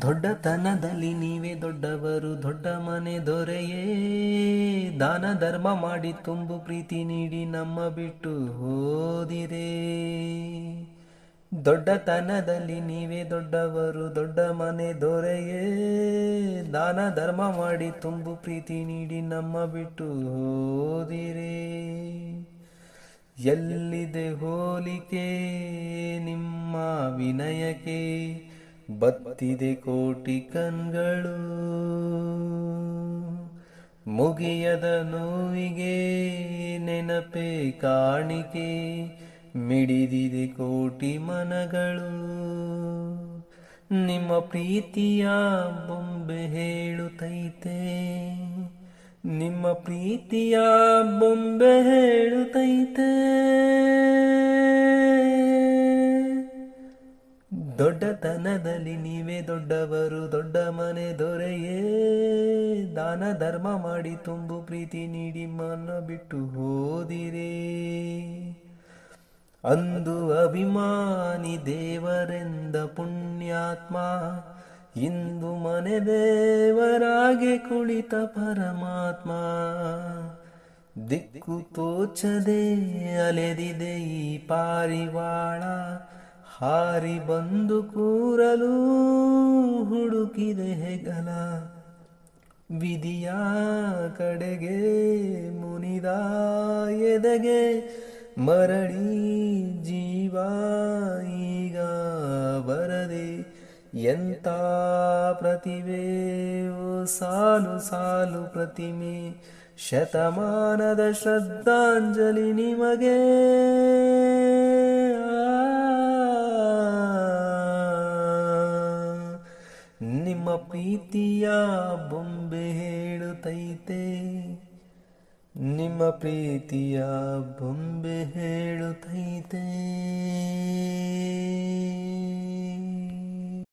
ದೊಡ್ಡತನದಲ್ಲಿ ನೀವೇ ದೊಡ್ಡವರು, ದೊಡ್ಡ ಮನೆ ದೊರೆಯೇ. ದಾನ ಧರ್ಮ ಮಾಡಿ ತುಂಬು ಪ್ರೀತಿ ನೀಡಿ ನಮ್ಮ ಬಿಟ್ಟು ಹೋದಿರೇ. ದೊಡ್ಡತನದಲ್ಲಿ ನೀವೇ ದೊಡ್ಡವರು, ದೊಡ್ಡ ಮನೆ ದೊರೆಯೇ. ದಾನ ಧರ್ಮ ಮಾಡಿ ತುಂಬು ಪ್ರೀತಿ ನೀಡಿ ನಮ್ಮ ಬಿಟ್ಟು ಹೋದಿರೇ. ಎಲ್ಲಿದೆ ಹೋಲಿಕೆ? ನಿಮ್ಮ ವಿನಯಕ್ಕೆ. ಬತ್ತಿದೆ ಕೋಟಿ ಕಣ್ಗಳು ಮುಗಿಯದ ನೋವಿಗೆ ನೆನಪೆ ಕಾಣಿಕೆ. ಮಿಡಿದಿದೆ ಕೋಟಿ ಮನಗಳು. ನಿಮ್ಮ ಪ್ರೀತಿಯ ಬೊಂಬೆ ಹೇಳುತ್ತೈತೆ. ನಿಮ್ಮ ಪ್ರೀತಿಯ ಬೊಂಬೆ ಹೇಳುತ್ತೈತೆ. ದೊಡ್ಡತನದಲ್ಲಿ ನೀವೇ ದೊಡ್ಡವರು, ದೊಡ್ಡ ಮನೆ ದೊರೆಯೇ. ದಾನ, ಧರ್ಮ ಮಾಡಿ ತುಂಬು ಪ್ರೀತಿ ನೀಡಿ ಮನ ಬಿಟ್ಟು ಹೋದಿರೇ. ಅಂದು ಅಭಿಮಾನಿ ದೇವರೆಂದ ಪುಣ್ಯಾತ್ಮ, ಇಂದು ಮನೆ ದೇವರಾಗೆ ಕುಳಿತ ಪರಮಾತ್ಮ. ದಿಕ್ಕು ತೋಚದೆ ಅಲೆದಿದೆ ಈ ಪಾರಿವಾಳ ಹಾರಿ ಬಂದು ಕೂರಲು ಹುಡುಕಿದೆ ಹೆಗಲ. ವಿಧಿಯ ಕಡೆಗೆ ಮುನಿದ ಎದೆಗೆ ಮರಳಿ ಜೀವ ಈಗ ಬರದೆ ಎಂತ ಪ್ರತಿಭೆ? ಸಾಲು ಸಾಲು ಪ್ರತಿಮೆ, ಶತಮಾನದ ಶ್ರದ್ಧಾಂಜಲಿ ನಿಮಗೆ. ನಿಮ್ಮ ಪ್ರೀತಿಯ ಬೊಂಬೆ ಹೇಳುತ್ತೈತೆ ನಿಮ್ಮ ಪ್ರೀತಿಯ ಬೊಂಬೆ ಹೇಳುತ್ತೈತೆ